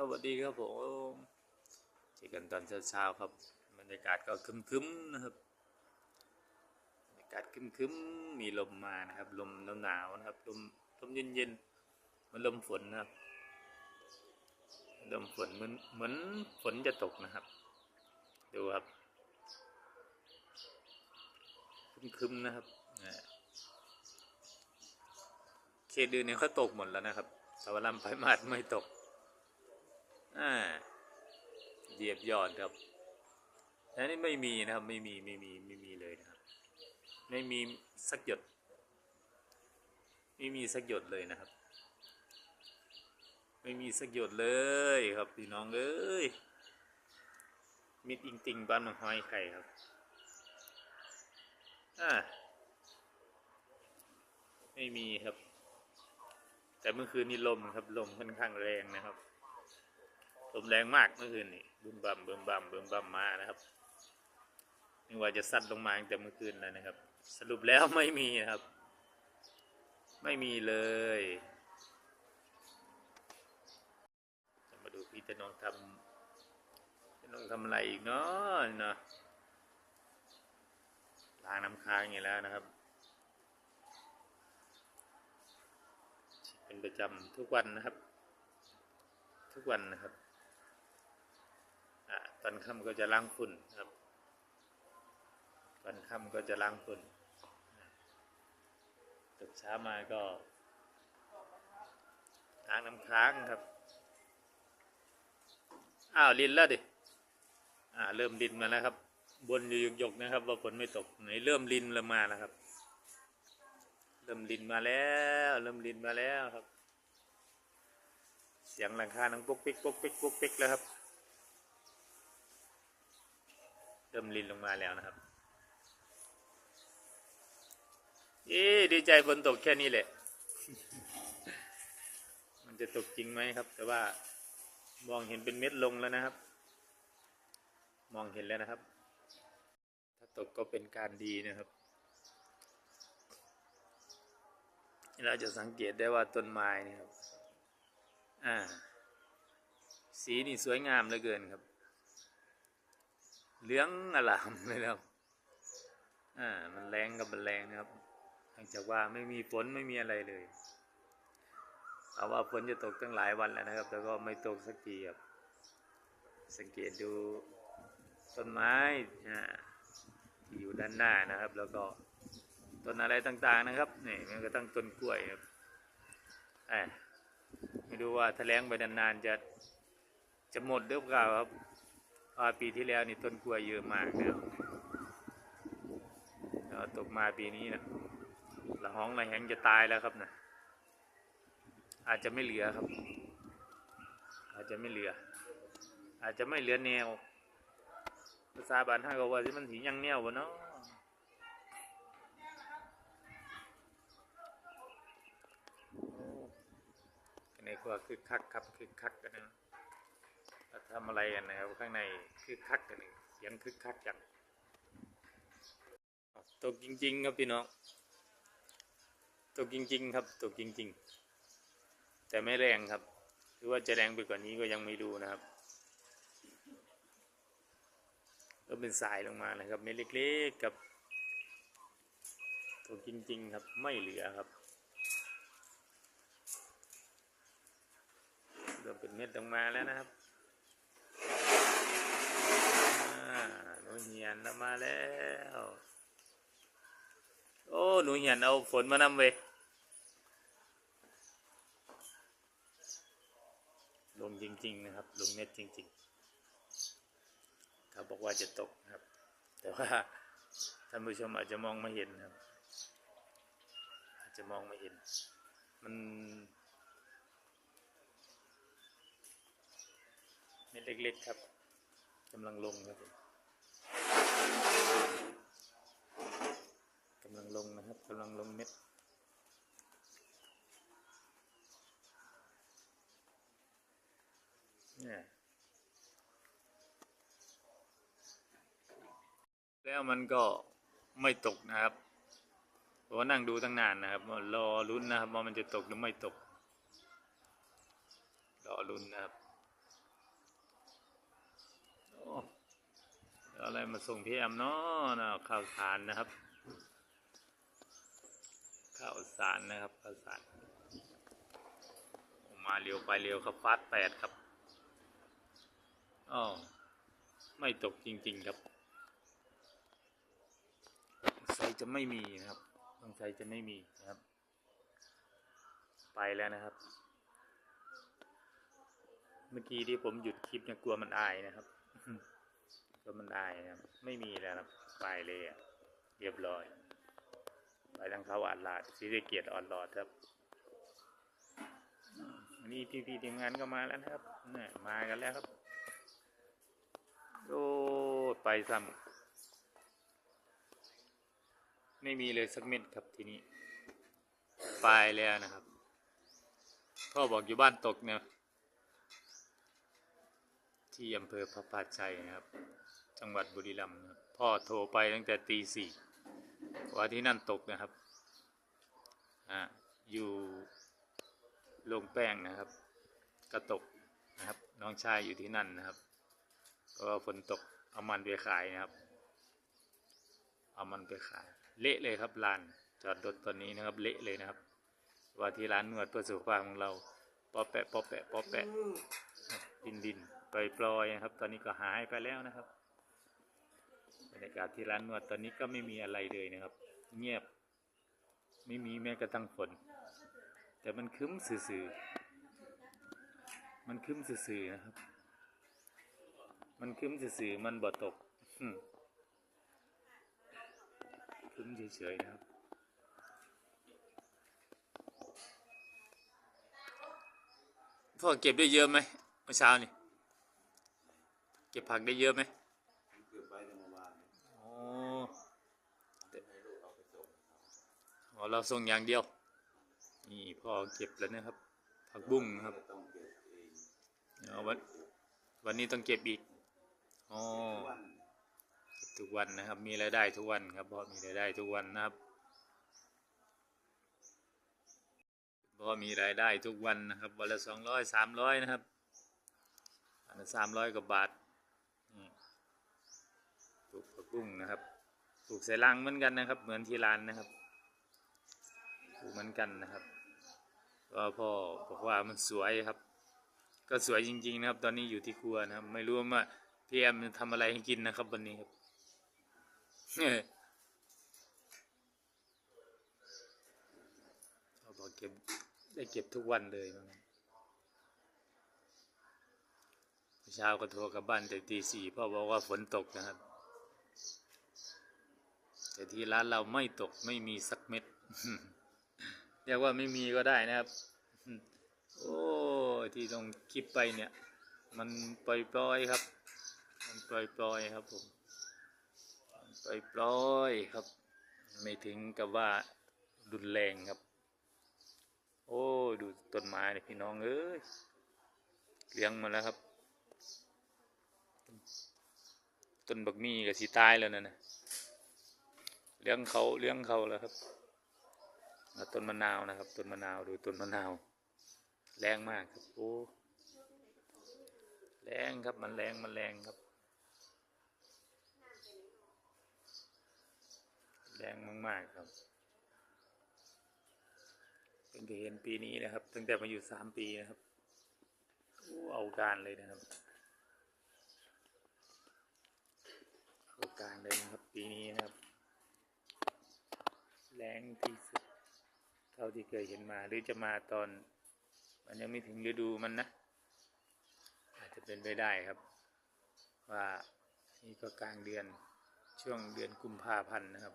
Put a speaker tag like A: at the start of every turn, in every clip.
A: สวัสดีครับผมเจอกันตอนเช้าๆครับบรรยากาศก็คึมๆนะครับบรรยากาศคึมๆมีลมมานะครับ ลมหนาวๆนะครับลมลมเย็นๆมันลมฝนนะครับลมฝนเหมือนเหมือนฝนจะตกนะครับ ดูครับคึมๆนะครับนะเขตอื่นเนี่ยเขาตกหมดแล้วนะครับแต่ว่าลำไผ่มาดไม่ตก อ่าเหยียบยอดครับอันนี้ไม่มีนะครับ ไม่มีไม่มีไม่มีเลยนะครับ ไม่มีสักหยด ไม่มีสักหยดเลยนะครับ ไม่มีสักหยดเลยครับพี่น้องเอ้ยมิดอิงติงบ้านมังห้อยไข่ครับอ่าไม่มีครับ แต่เมื่อคืนนี้ลมครับลมค่อนข้างแรงนะครับ ลมแรงมากเมื่อคืนนี่บึมบัมบึมบัมบึมบัมมานะครับนึกว่าจะซัดลงมาตั้งแต่เมื่อคืนแล้วนะครับ สรุปแล้วไม่มีนะครับ ไม่มีเลยจะมาดูพี่ตะนองทำตะนองทำอะไรอีกเนาะเนาะล้างน้ำค้างอย่างแล้วนะครับ เป็นประจำทุกวันนะครับ ทุกวันนะครับ อ่าตอนค่ำก็จะล้างฝุ่นครับตอนค่ำก็จะล้างฝุ่นตกเช้ามาก็ล้างน้ำค้างครับ อ้าวลินแล้วดิ อ่า เริ่มลินมาแล้วครับ บนอยู่ยกๆนะครับ ว่าฝนไม่ตกไหนเริ่มลินเริ่มมาแล้วครับ เริ่มลินมาแล้ว เริ่มลินมาแล้วครับ เสียงหลังคานังปุ๊กปิ๊กปุ๊กปิ๊กปุ๊กปิ๊กแล้วครับ เริ่มลินลงมาแล้วนะครับเย้ดีใจฝนตกแค่นี้แหละ มันจะตกจริงไหมครับ แต่ว่ามองเห็นเป็นเม็ดลงแล้วนะครับ มองเห็นแล้วนะครับ ถ้าตกก็เป็นการดีนะครับ เราจะสังเกตได้ว่าต้นไม้นี่ครับ อ่า สีนี่สวยงามเหลือเกินครับ เหลืองอลามเลยครับอ่ามันแรงกับมันแรงนะครับหลังจากว่าไม่มีฝนไม่มีอะไรเลยเอาว่าฝนจะตกตั้งหลายวันแล้วนะครับแต่ก็ไม่ตกสักทีครับสังเกตดูต้นไม้อ่าที่อยู่ด้านหน้านะครับ แล้วก็ต้นอะไรต่างๆนะครับนี่มันก็ตั้งต้นกล้วยครับไม่รู้ว่าถ้าแล้งไปนานๆจะจะหมดหรือเปล่าครับ ปีที่แล้วนี่ต้นกล้วยเยอะมากนะครับแล้วตกมาปีนี้นะละห้องละแหงจะตายแล้วครับนะอาจจะไม่เหลือครับ อาจจะไม่เหลือ อาจจะไม่เหลือแนวภาษาบ้านท่าก็ว่าที่มันสียังแนววะเนาะในครัวคือคักครับคือคักกันนะ ทำอะไรกันนะครับ ข้างในคือคักกันนี่เสียงคือคักจังตกจริง ๆ ครับพี่น้องตกจริง ๆ ครับตกจริง ๆ แต่ไม่แรงครับหรือว่าจะแรงไปกว่านี้ก็ยังไม่รู้นะครับ ก็เป็นสายลงมานะครับเม็ดเล็กๆกับตกจริง ๆ ครับไม่เหลือครับเริ่มเป็นเม็ดลงมาแล้วนะครับอ่า หนูเหียนมาแล้ว โอ้ หนูเหียนเอาฝนมานำเวลงจริง ๆ นะครับ ลงเม็ดจริง ๆ เขาบอกว่าจะตกนะครับ แต่ว่าท่านผู้ชมอาจจะมองไม่เห็นครับ อาจจะมองไม่เห็น มันเม็ดเล็ก ๆ ครับกำลังลงครับผม กำลังลงนะครับกำลังลงเม็ดเนี่ยแล้วมันก็ไม่ตกนะครับเพราะว่านั่งดูตั้งนานนะครับรอลุ้นนะครับว่ามันจะตกหรือไม่ตกรอลุ้นนะครับ อะไรมาส่งพี่แอมเนาะนะข้าวสารนะครับ ข้าวสารนะครับข้าวสารมาเร็วไปเร็วครับฟาสแปดครับอ๋อไม่ตกจริง ๆ ครับสงสัยจะไม่มีนะครับสงสัยจะไม่มีนะครับ ไปแล้วนะครับ เมื่อกี้ที่ผมหยุดคลิปเนี่ยกลัวมันอายนะครับ กลัวมันอายนะครับไม่มีแล้วครับไปเลยอะเรียบร้อย ไปทางเขาอัดลาดศรีเกียรติอ่อนหลอดครับนนี้พี่ๆทีมงานก็มาแล้วนะครับเนี่ยมากันแล้วครับโอ้ไปซ้ำไม่มีเลยสักเม็ดครับทีนี้ไปแล้วนะครับพ่อบอกอยู่บ้านตกเนี่ย ที่อำเภอพระพาชัยนะครับ จังหวัดบุรีรัมย์นะครับพ่อโทรไปตั้งแต่ตีสี่ว่าที่นั่นตกนะครับอ่าอยู่โรงแป้งนะครับก็ตกนะครับ น้องชายอยู่ที่นั่นนะครับก็ฝนตกเอามันไปขายนะครับ เอามันไปขาย เละเลยครับลานจอดรถตอนนี้นะครับ เละเลยนะครับ ว่าที่ร้านนวดเพื่อสุขภาพของเราปอแปะปอแปะปอแปะดินดิน ปล่อยๆนะครับ ตอนนี้ก็หายไปแล้วนะครับบรรยากาศที่ร้านนวดตอนนี้ก็ไม่มีอะไรเลยนะครับ เงียบ ไม่มีแม้กระทั่งฝน แต่มันคึ้มสื่อๆมันคึ้มสื่อๆนะครับ มันคึ้มสื่อๆมันบ่ตกคึ้มเฉยๆนะครับพ่อเก็บได้เยอะไหมเมื่อเช้านี่ ก็บผักได้เยอะไหม
B: เกือบไปแต่เมื่อวาน
A: อ๋ออ๋อเราส่งอย่างเดียว นี่พ่อเก็บแล้วนะครับ ผักบุ้งนะครับ
B: ต้องเก็บเอง
A: เอาวันวันนี้ต้องเก็บอีกอ๋อทุกวันนะครับ มีรายได้ทุกวันครับพ่อมีรายได้ทุกวันนะครับพ่อมีรายได้ทุกวันนะครับ วันละสองร้อยสามร้อยนะครับวันละสามร้อยกว่าบาท บุ้งนะครับปลูกใส่ลังเหมือนกันนะครับ เหมือนที่ร้านนะครับปลูกเหมือนกันนะครับก็พ่อบอกว่ามันสวยครับ ก็สวยจริง ๆ นะครับ ตอนนี้อยู่ที่ครัวนะครับ ไม่รู้ว่าพี่แอมจะทำอะไรให้กินนะครับวันนี้ครับเขาบอกเก็บได้เก็บทุกวันเลยว่างั้นเช้าก็โทรกลับบ้านแต่ตีสี่พ่อบอกว่าฝนตกนะครับ แต่ที่ร้านเราไม่ตกไม่มีสักเม็ดเรียกว่าไม่มีก็ได้นะครับ โอ้ที่ต้องคลิปไปเนี่ย มันปล่อยๆครับ มันปล่อยๆครับผมปล่อยๆครับ ไม่ถึงกับว่ารุนแรงครับ โอ้ดูต้นไม้เนี่ยพี่น้องเอ้ยเลี้ยงมาแล้วครับ ต้นบักมี่กับสีตายแล้วนะนะ เลี้ยงเขาเลี้ยงเขาแล้วครับต้นมะนาวนะครับต้นมะนาวดูต้นมะนาว แรงมากครับโอ้แรงครับมันแรงมันแรงครับ แรงมากๆครับเพิ่งจะเห็นปีนี้นะครับตั้งแต่มาอยู่สามปีนะครับโอ้เอาการเลยนะครับ เอาการเลยนะครับ ปีนี้นะครับ แรง ที่สุด เท่าที่เคยเห็นมา หรือจะมาตอน มันยังไม่ถึงฤดูมันนะ อาจจะเป็นไปได้ครับ ว่านี่ก็กลางเดือนช่วงเดือนกุมภาพันธ์นะครับ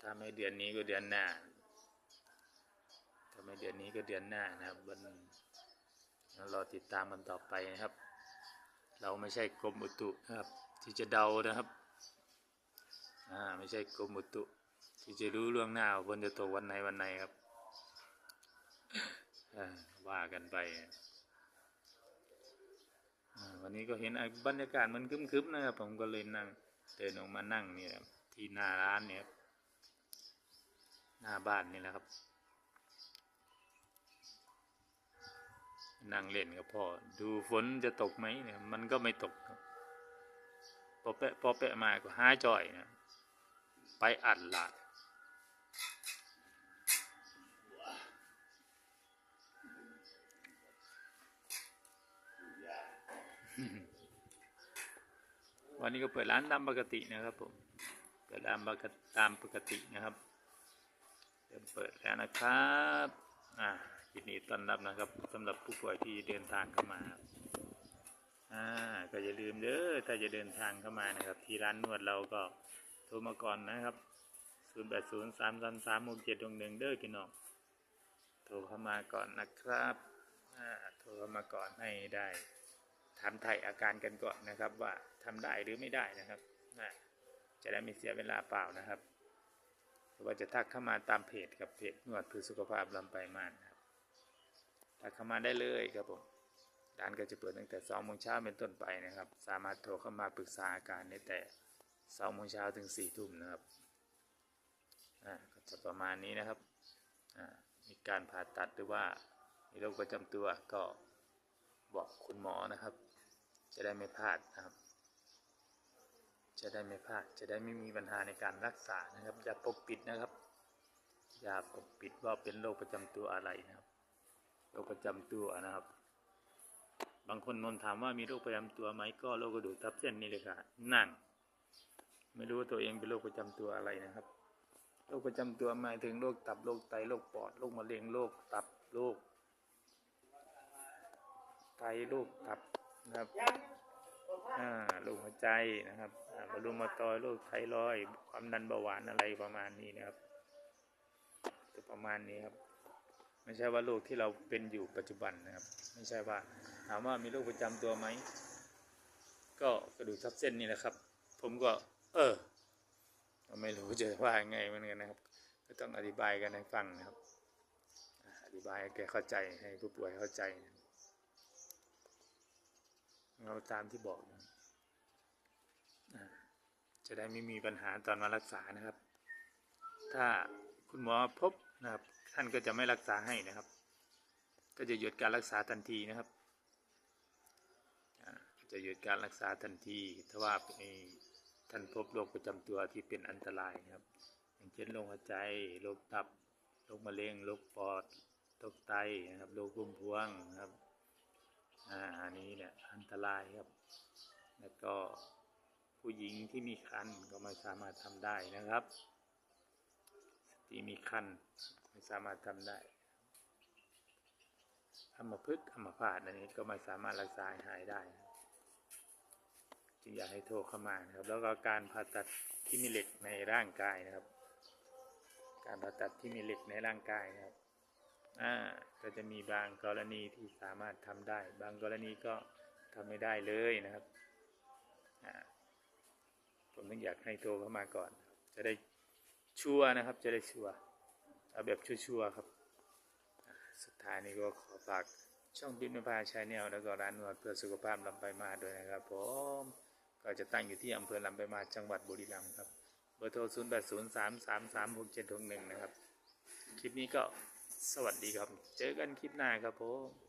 A: ถ้าไม่เดือนนี้ก็เดือนหน้าถ้าไม่เดือนนี้ก็เดือนหน้านะครับวันรารอติดตามมันต่อไปนะครับ เราไม่ใช่กรมอุตุนะครับ ที่จะเดานะครับ อ่า ไม่ใช่กรมอุตุ ที่จะรู้ล่วงหน้าฝนจะตกวันไหนวันไหนครับว่ากันไปวันนี้ก็เห็นอะบรรยากาศมันคึ้มๆนะครับ ผมก็เลยนั่งเดินออกมานั่งเนี่ยครับที่หน้าร้านเนี่ยหน้าบ้านนี่แหละครับ นั่งเล่นกับพ่อ ดูฝนจะตกไหมเนี่ยมันก็ไม่ตกครับพอแปะพอแปะมาก็หาจ่อยนะไปอัดหลาด วันนี้ก็เปิดร้านตามปกตินะครับผม เปิดร้านตามปกตินะครับเริ่มเปิดแล้วนะครับอ่ายินดีต้อนรับนะครับสำหรับผู้ป่วยที่เดินทางเข้ามาครับอ่าก็อย่าลืมเด้อถ้าจะเดินทางเข้ามานะครับ ที่ร้านนวดเราก็โทรมาก่อนนะครับ0 8 0 3 3 3 6 7 1 1เด้อพี่น้องโทรเข้ามาก่อนนะครับอ่าโทรเข้ามาก่อนให้ได้ ถามไถ่อาการกันก่อนนะครับ ว่าทำได้หรือไม่ได้นะครับนะจะได้ไม่เสียเวลาเปล่านะครับหรือว่าจะทักเข้ามาตามเพจกับเพจนวดเพื่อสุขภาพลำไปมานะครับทักเข้ามาได้เลยครับผมร้านก็จะเปิดตั้งแต่2โมงเช้าเป็นต้นไปนะครับ สามารถโทรเข้ามาปรึกษาอาการได้แต่2โมงเช้าถึง4ทุ่มนะครับอ่าก็จะประมาณนี้นะครับอ่ามีการผ่าตัดหรือว่ามีโรคประจำตัวก็บอกคุณหมอนะครับ จะได้ไม่พลาดนะครับ จะได้ไม่พลาด จะได้ไม่มีปัญหาในการรักษานะครับ อย่าปกปิดนะครับ อย่าปกปิดว่าเป็นโรคประจำตัวอะไรนะครับโรคประจำตัวนะครับ บางคนนนถามว่ามีโรคประจำตัวไหมก็โรคกระดูกทับเส้นนี่เลยค่ะนั่น ไม่รู้ว่าตัวเองเป็นโรคประจำตัวอะไรนะครับโรคประจำตัวหมายถึงโรคตับโรคไตโรคปอดโรคมะเร็งโรคตับโรคไตโรคตับ นะครับอ่าโรคหัวใจนะครับอ่าบรรลุมาตอยด์โรคไทรอยด์ความดันเบาหวานอะไรประมาณนี้นะครับจะประมาณนี้ครับ ไม่ใช่ว่าโรคที่เราเป็นอยู่ปัจจุบันนะครับ ไม่ใช่ว่าถามว่ามีโรคประจำตัวไหม ก็กระดูกทับเส้นนี่แหละครับ ผมก็ เออก็ไม่รู้จะว่ายังไงเหมือนกันนะครับ ก็ต้องอธิบายกันให้ฟังนะครับอ่าอธิบายให้แกเข้าใจให้ผู้ป่วยเข้าใจนะครับ เราตามที่บอกนะจะได้ไม่มีปัญหาตอนมารักษานะครับ ถ้าคุณหมอพบนะครับ ท่านก็จะไม่รักษาให้นะครับ ก็จะหยุดการรักษาทันทีนะครับจะหยุดการรักษาทันทีถ้าว่าท่านพบโรคประจำตัวที่เป็นอันตรายนะครับ อย่างเช่นโรคหัวใจโรคตับโรคมะเร็งโรคปอดโรคไตนะครับโรคภูมิพวงนะครับ อ่าอันนี้เนี่ยอันตรายครับ แล้วก็ผู้หญิงที่มีคันก็ไม่สามารถทำได้นะครับสตรีมีคันไม่สามารถทำได้อัมพฤกษ์อัมพาตอันนี้ก็ไม่สามารถรักษาหายได้จึงอยากให้โทรเข้ามานะครับ แล้วก็การผ่าตัดที่มีเหล็กในร่างกายนะครับ การผ่าตัดที่มีเหล็กในร่างกายนะครับ อ่าก็จะมีบางกรณีที่สามารถทำได้ บางกรณีก็ทำไม่ได้เลยนะครับอ่าผมต้องอยากให้โทรเข้ามาก่อน จะได้ชัวนะครับ จะได้ชัวเอาแบบชัวๆครับ สุดท้ายนี้ก็ขอฝากช่องบิ๊กนภาชาแนลแล้วก็ร้านนวดเพื่อสุขภาพลำไปลายมาด้วยนะครับผมก็จะตั้งอยู่ที่อำเภอลำไปลายมาจังหวัดบุรีรัมย์ครับ เบอร์โทร 0 8 0 3 3 3 6 7 6 1 นะครับ คลิปนี้ก็ สวัสดีครับ เจอกันคลิปหน้าครับผม